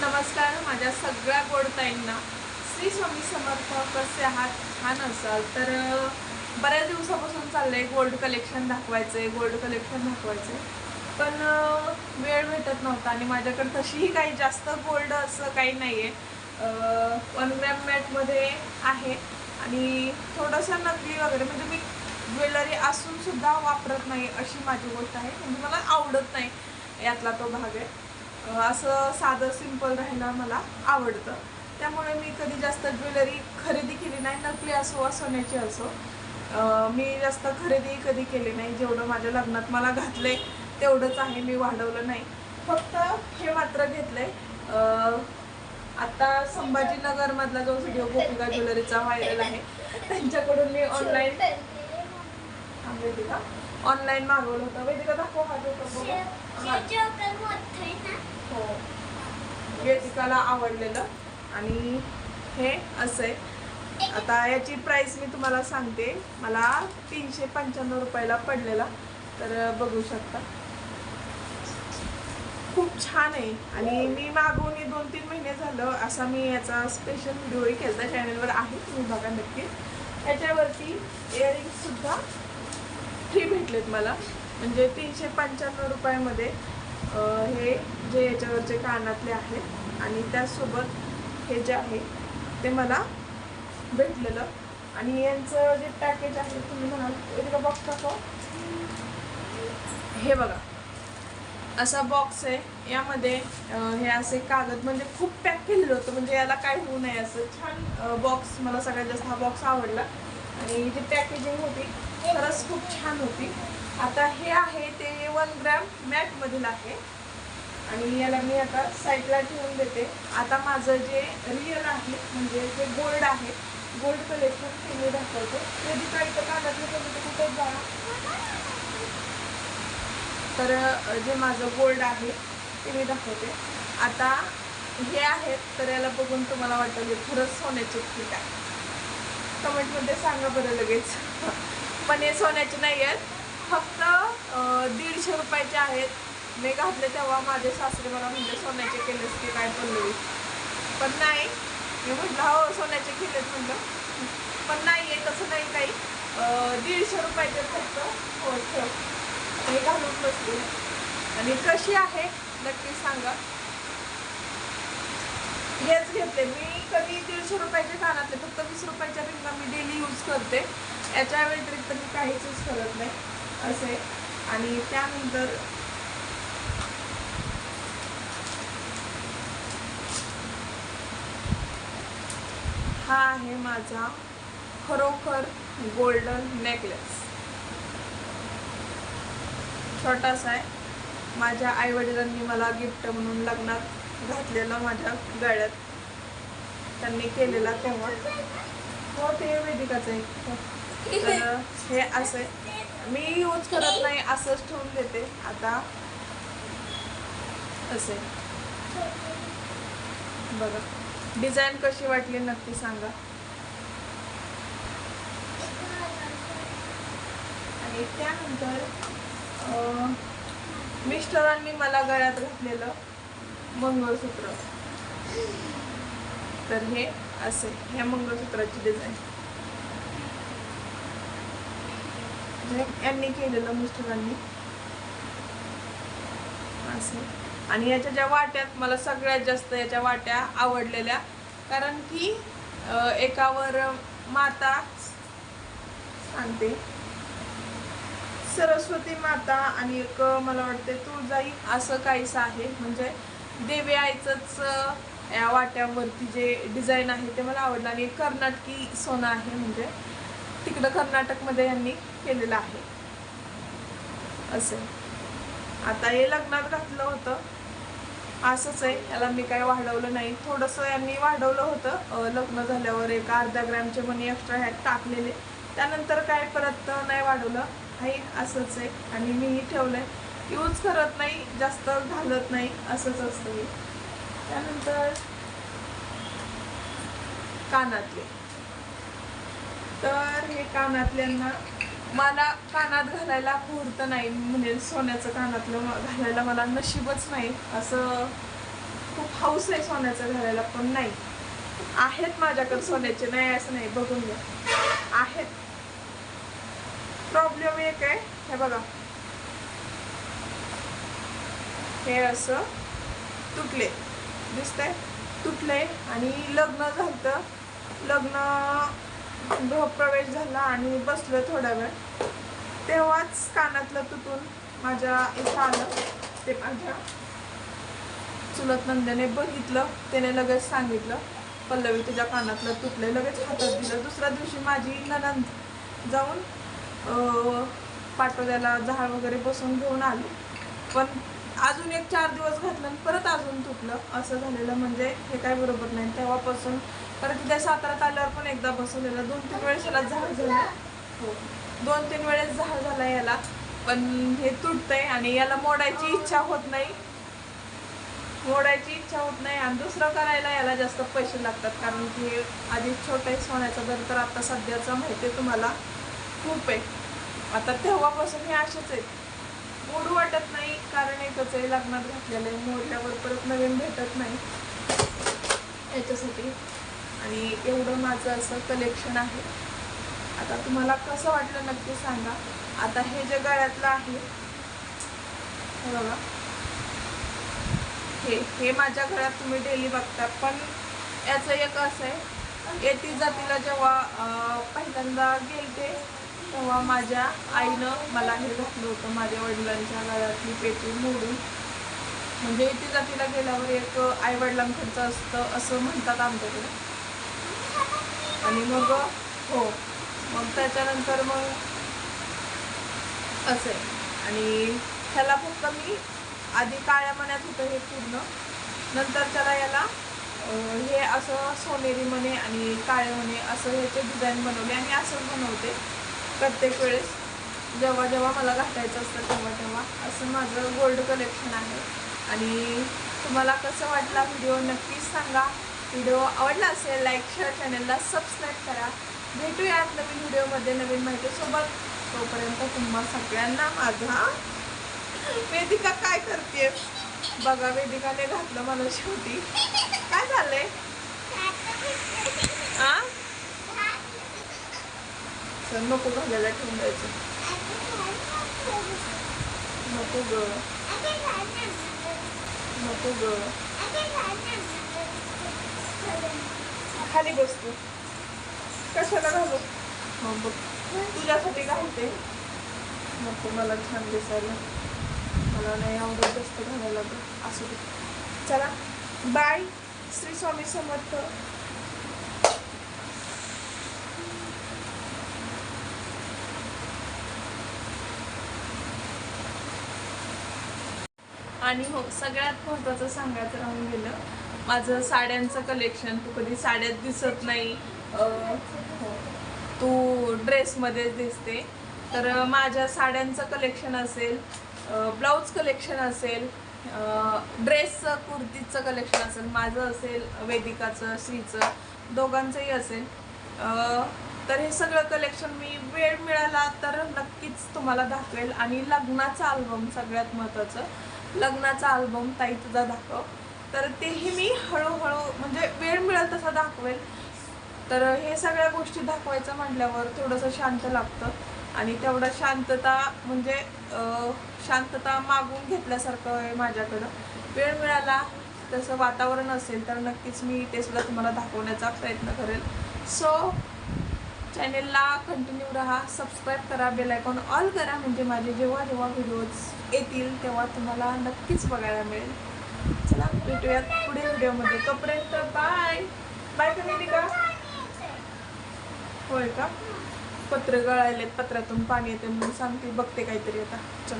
नमस्कार माझ्या सगळ्या गोडताईंना. श्री स्वामी समर्थ कसे आहात? छान असाल. तर बऱ्याच दिवसापासून चाललंय गोल्ड कलेक्शन दाखवायचंय गोल्ड कलेक्शन दाखवायचंय. पण वेळ भेटत नव्हता आणि माझ्याकडे तशीही काही जास्त गोल्ड असं काही नाही आहे वन ग्रॅम मॅटमध्ये आहे. आणि थोडंसं नकली वगैरे म्हणजे मी ज्वेलरी असूनसुद्धा वापरत नाही अशी माझी गोष्ट आहे. म्हणजे मला आवडत नाही यातला तो भाग आहे. असं साधं सिंपल राहायला मला आवडतं. त्यामुळे मी कधी जास्त ज्वेलरी खरेदी केली नाही. नकली असो वा सोन्याची असो. मी जास्त खरेदी कधी केली नाही. जेवढं माझ्या लग्नात मला घातलंय तेवढंच आहे. मी वाढवलं नाही. फक्त हे मात्र घेतलंय. आता संभाजीनगरमधला जो व्हिडिओ गोपिका ज्वेलरीचा व्हायरल आहे त्यांच्याकडून मी ऑनलाईन वेदिका. ऑनलाईन मागवलं होतं. वेदिका दाखव हा जो हा. वेदिकाला आवडलेलं. आणि हे असं आहे. आता याची प्राइस मी तुम्हाला सांगते. मला तीनशे पंच्याण्णव रुपयाला पडलेला. तर बघू शकता. खूप छान आहे. आणि मी मागवून दोन तीन महिने झालं. असा मी याचा स्पेशल व्हिडिओही केला चॅनलवर आहे. तुम्ही बघा नक्की. याच्यावरती इयरिंग्स सुद्धा फ्री भेटलेत मला. म्हणजे तीनशे पंच्याण्णव रुपयामध्ये हे जे याच्यावरचे कानातले आहेत आणि त्यासोबत हे जे आहे ते मला भेटलेलं. आणि यांचं जे पॅकेज आहे तुम्ही म्हणाल एका बॉक्स का? हे बघा. असा बॉक्स आहे. यामध्ये हे असे कागद म्हणजे खूप पॅक केलेलं होतं म्हणजे याला काय होऊ नये असं. छान बॉक्स मला सगळ्यात जास्त हा बॉक्स आवडला. आणि जी पॅकेजिंग होती खरंच खूप छान होती. आता हे आहे ते वन ग्रॅम मॅटमधील आहे. आणि याला मी आता साईडला ठेवून देते. आता माझं जे रिअल आहे म्हणजे जे गोल्ड आहे गोल्ड कलेक्शन ते मी दाखवते. कधी काही तर कागद कुठेच जा तर जे माझं गोल्ड आहे ते मी दाखवते. आता हे आहेत तर याला बघून तुम्हाला वाटतं की खरंच सोन्याचे ठीक आहे. कमेंटमध्ये सांगा बरं लगेच. पण हे सोन्याचे नाही आहेत. फक्त दीडशे रुपयाचे आहेत. मी घातले तेव्हा माझे सासरे मला म्हणजे सोन्याचे केलेस की काय पडले पण नाही. मी म्हटलं हो सोन्याचे केलेत म्हटलं पण नाही आहे तसं नाही काही. दीडशे रुपयाचे फक्त. हो ठेव. हे घालून बसले. आणि कशी आहे नक्की सांगा. हेच घेतले मी कधी दीडशे रुपयाचे कानातले फक्त वीस रुपयाच्या रिंगा मी डेली यूज करते. याच्या व्यतिरिक्त मी काहीच यूज करत नाही असे. आणि त्यानंतर हा आहे माझा खरोखर गोल्डन नेकलेस. छोटासा आहे. माझ्या आईवडिलांनी मला गिफ्ट म्हणून लग्नात घातलेलं माझ्या गळ्यात. त्यांनी केलेला तेव्हा. हो ते वेदिकाचं आहे तर हे असं. आहे. मी यूज करत नाही असंच ठेवून देते. आता असे. बघा. डिझाईन कशी वाटली नक्की सांगा. आणि त्यानंतर मिस्टरांनी मला गळ्यात घातलेलं मंगळसूत्र. तर हे असे. ह्या मंगळसूत्राची डिझाईन. यांनी केलेलं मिस्टरांनी असं. आणि याच्या ज्या वाट्यात मला सगळ्यात जास्त याच्या वाट्या आवडलेल्या कारण की एकावर माता सांगते. सरस्वती माता आणि एक मला वाटते तुळजाई असं काहीच आहे. म्हणजे देवी आईचंच या वाट्यावरती जे डिझाईन आहे ते मला आवडलं. आणि कर्नाटकी सोनं आहे म्हणजे. तिकडं कर्नाटकमध्ये यांनी केलेलं आहे. असं. आता हे लग्नात घातलं होतं. असंच आहे. याला मी काय वाढवलं नाही. थोडंसं यांनी वाढवलं होतं. लग्न झाल्यावर एक अर्धा ग्रॅमचे मनी एक्स्ट्रा ह्यात टाकलेले. त्यानंतर काय परत नाही वाढवलं. आहे असंच आहे. आणि मीही ठेवलं आहे यूज करत नाही. जास्त घालत नाही. असंच असतं मी त्यानंतर कानातले. तर हे कानातल्यांना मला कानात घालायला मुहूर्त नाही म्हणजे सोन्याचं कानातलं घालायला मला नशीबच नाही. असं खूप हौस आहे सोन्याचं घालायला पण नाही. आहेत माझ्याकडे सोन्याचे नाही असं नाही बघून घ्या. आहेत. प्रॉब्लेम एक आहे हे बघा. हे असं तुटले. दिसतंय? तुटले आणि लग्न झालं लग्न गृहप्रवेश झाला आणि बसलं थोडा वेळ. तेव्हाच कानातलं तुटून माझ्या इथं आलं. ते माझ्या चुलत नंद्याने बघितलं. त्याने लगेच सांगितलं पल्लवी तुझ्या कानातलं तुटलं लगेच हातात दिलं. दुसऱ्या दिवशी माझी ननंद जाऊन अं, पाटोद्याला झाड वगैरे बसून घेऊन आली. पण अजून एक चार दिवस घातलं आणि परत अजून तुटलं. असं झालेलं म्हणजे हे काय बरोबर नाही. तेव्हापासून परत तिथे सातारात आल्यावर पण एकदा बसवलेला दोन तीन वेळेस याला झाड झालं. हो. दोन तीन वेळेस झाड झाला याला. पण हे तुटतंय आणि याला मोडायची इच्छा होत नाही. मोडायची इच्छा होत नाही आणि दुसरं करायला याला जास्त पैसे लागतात. कारण की आधी छोटं सोन्याचा दर तर आता सध्याचा माहिती आहे तुम्हाला. खूप आहे. आता तेव्हापासून हे असेच आहेत. मोडू वाटत नाही कारण एकच आहे लग्नात घातलेलं आहे. मोडल्यावर परत नवीन भेटत नाही. याच्यासाठी. आणि एवढं माझं असं कलेक्शन आहे. आता तुम्हाला कसं वाटलं नक्की सांगा. आता हे जे गळ्यातलं आहे हे बघा. हे हे माझ्या घरात तुम्ही डेली बघता. पण याचं एक असं आहे येती जातीला जेव्हा पहिल्यांदा गेलते तेव्हा माझ्या आईनं मला हे घातलं होतं माझ्या वडिलांच्या गळ्यातली पेटी मोडून. म्हणजे येती जातीला गेल्यावर एक आई वडिलांकडचं असतं असं म्हणतात आमच्याकडे. आणि मग हो. मग त्याच्यानंतर मग असं आहे. आणि ह्याला फक्त मी आधी काळ्या मण्यात होतं हे पूर्ण. नंतर त्याला याला हे असं सोनेरी म्हणे आणि काळे म्हणे असं ह्याचे डिझाईन बनवले आणि असंच बनवते प्रत्येक वेळेस. जेव्हा जेव्हा मला घाटायचं असतं तेव्हा तेव्हा. असं माझं गोल्ड कलेक्शन आहे. आणि तुम्हाला कसं वाटला व्हिडिओ नक्कीच सांगा. व्हिडिओ आवडला असेल लाईक शेअर चॅनलला सबस्क्राईब करा. भेटूयात नवीन व्हिडिओमध्ये नवीन माहितीसोबत. तोपर्यंत तुम्हा सगळ्यांना माझा वेदिका काय करते बघा वेदिकाने घातलं मला शेवटी. काय झालंय? आ? चल नको घालायला ठेवून द्यायचं. नको ग. नको ग. खाली बसतो कशाला घालू हो बघ. तुझ्यासाठी घालते नको मला छान दिसायला. मला नाही आवडत जास्त घालायला असू दे. चला. बाय. श्री स्वामी समर्थ. आणि हो सगळ्यात महत्त्वाचं सांगायचं राहून गेलं माझं साड्यांचं कलेक्शन तू कधी साड्यात दिसत नाही तू ड्रेसमध्येच दिसते. तर माझ्या साड्यांचं कलेक्शन असेल ब्लाऊज कलेक्शन असेल ड्रेसचं कुर्तीचं कलेक्शन असेल माझं असेल वेदिकाचं श्रीचं दोघांचंही असेल. तर हे सगळं कलेक्शन मी वेळ मिळाला तर नक्कीच तुम्हाला दाखवेल. आणि लग्नाचा अल्बम सगळ्यात महत्त्वाचं लग्नाचा अल्बम ताई तुझा दाखव. तर तेही मी हळूहळू म्हणजे वेळ मिळेल तसा दाखवेल. तर हे सगळ्या गोष्टी दाखवायचं म्हटल्यावर थोडंसं शांत लागतं आणि तेवढा शांतता म्हणजे शांतता मागून घेतल्यासारखं आहे माझ्याकडं. वेळ मिळाला तसं वातावरण असेल तर नक्कीच मी ते सुद्धा तुम्हाला दाखवण्याचा प्रयत्न करेल. सो चॅनेलला कंटिन्यू राहा सबस्क्राईब करा बेल आयकॉन ऑल करा म्हणजे माझे जेव्हा जेव्हा व्हिडिओज येतील तेव्हा तुम्हाला नक्कीच बघायला मिळेल. चला भेटूयात पुढील व्हिडिओमध्ये. तोपर्यंत बाय बाय फॅमिली का होय का? पत्र गळायलेत पत्रातून पाणी येते म्हणून सांगते बघते काहीतरी आता. चल.